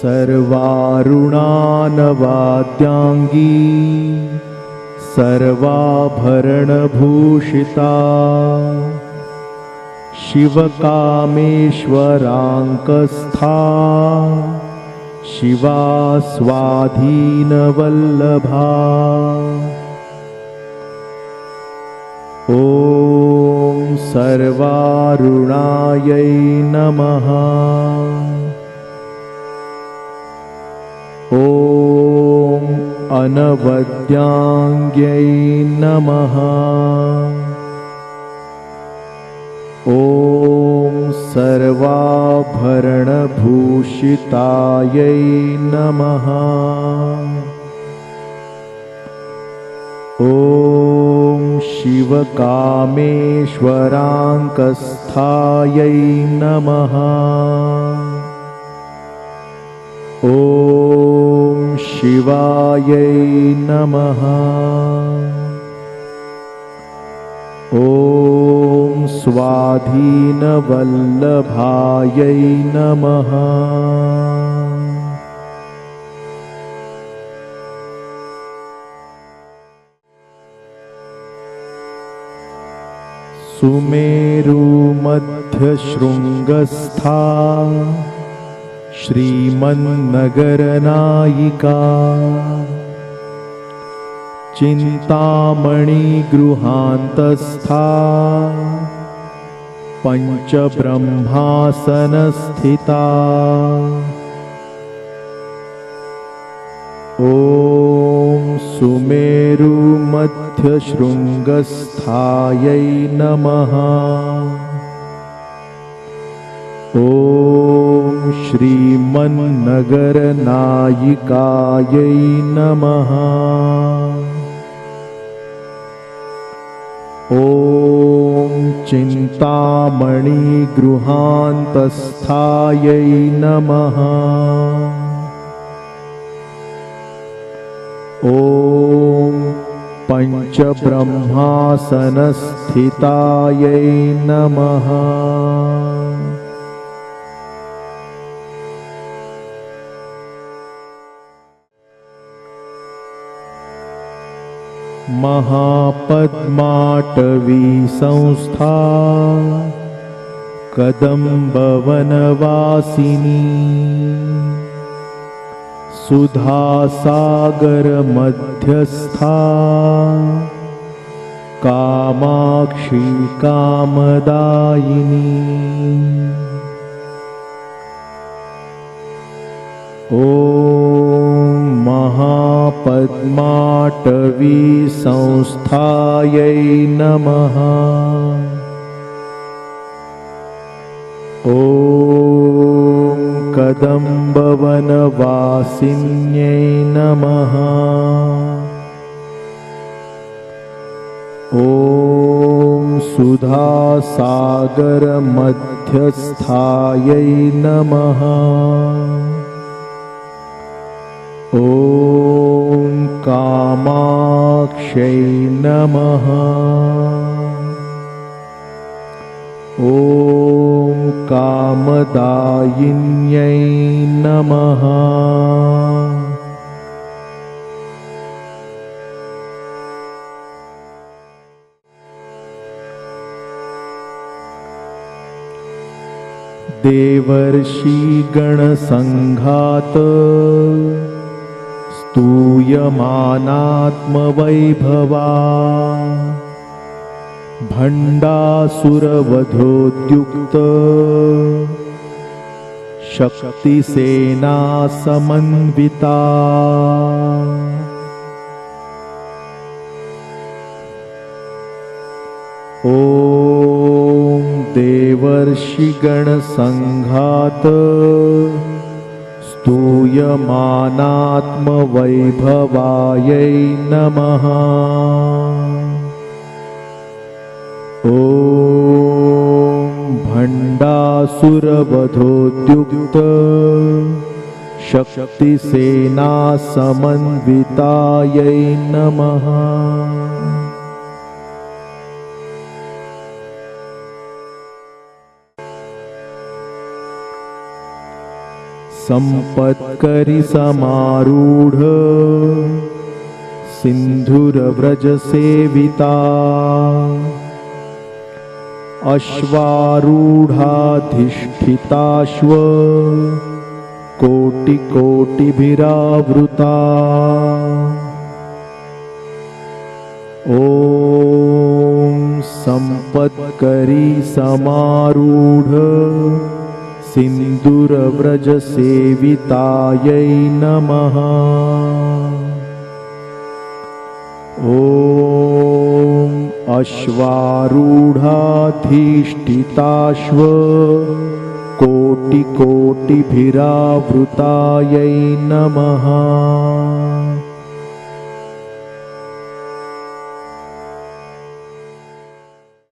सर्वारुणानवाद्याङ्गी सर्वाभरणभूषिता। शिवकामेश्वराङ्कस्था शिवा स्वाधीनवल्लभा ॐ सर्वारुणायै नमः ॐ ॐ सर्वाभरणभूषितायै नमः। ॐ शिवकामेश्वराङ्कस्थायै नमः। ॐ शिवायै नमः। ॐ स्वाधीनवल्लभायै नमः। सुमेरुमध्यशृङ्गस्था श्रीमन्नगरनायिका। चिन्तामणिगृहान्तस्था। पञ्चब्रह्मासनस्थिता। ॐ सुमेरुमध्यशृङ्गस्थायै नमः। ॐ श्रीमन्नगरनायिकायै नमः। ॐ चिन्तामणिगृहान्तस्थायै नमः। ॐ पञ्चब्रह्मासनस्थितायै नमः महापद्माटवी संस्था कदम्बवनवासिनी सुधासागरमध्यस्था कामाक्षी कामदायिनी ॐ महापद्माटवी संस्थायै नमः। ॐ कदम्बवनवासिन्यै नमः। ॐ सुधासागरमध्यस्थायै नमः। ॐ ॐ कामदायिन्यै नमः देवर्षिगणसङ्घात स्तूयमानात्मवैभवा। भण्डासुरवधोद्युक्त। शक्तिसेनासमन्विता। ॐ देवर्षिगणसङ्घात स्तूयमानात्मवैभवायै नमः। ॐ भण्डासुरवधोद्युक्त शक्तिसेनासमन्वितायै नमः सम्पत्करि समारूढ। सिन्धुरव्रजसेविता। अश्वारूढाधिष्ठिताश्व। कोटिकोटिभिरावृता। ॐ सम्पत्करी समारूढ सिन्दूरव्रजसेवितायै नमः। ॐ अश्वारूढाधिष्ठिताश्व कोटिकोटिभिरावृतायै नमः